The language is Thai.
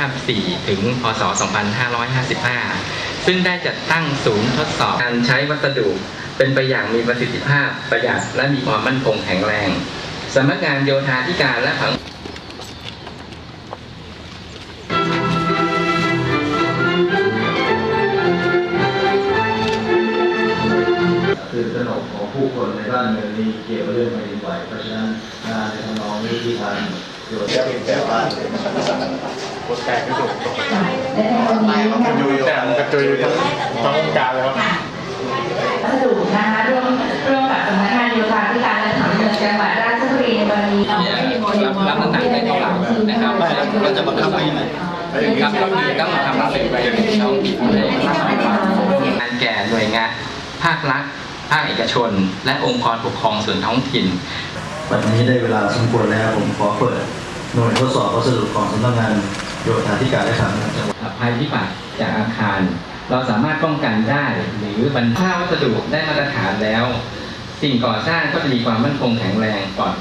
2554 ถึง พศ 2555 ซึ่งได้จัดตั้งศูนย์ทดสอบการใช้วัสดุ เป็นไปอย่างมีประสิทธิภาพประหยัดและมีความมั่นคงแข็งแรงสำนักงานโยธาธิการและผังคือตระหนกของผู้คนในบ้านเมืองนี้เกี่ยวกับเรื่องแผ่นดินไหวเพราะฉะนั้นงานในทำนองนี้ที่ทางโยธาธิการ บ้านและในวันนี้นะคะแต่มันกระจุยทั้งทั้งวงการเลยครับพัสดุนะคะร่วมร่วมกับสำนักงานโยธาธิการและผังเมืองจังหวัดราชบุรีในวันนี้เราไม่มีโมเดลรับน้ำหนักได้เท่าไหร่นะครับเราจะบังคับไว้ยังไงครับก็คือต้องทำเป็นไปในท้องงานแก่หน่วยงานภาครัฐภาคเอกชน และองค์กรปกครองส่วนท้องถิ่นวันนี้ได้เวลาสมควรแล้วผมขอเปิดหน่วยทดสอบวัสดุของสำนักงาน โยธาธิการและผังเมืองจังหวัดภัยพิบัติจากอาคาร เราสามารถป้องกันได้ หรือบรรถ้าวัสดุได้มาตรฐานแล้ว สิ่งก่อสร้างก็จะมีความมั่นคงแข็งแรงปลอด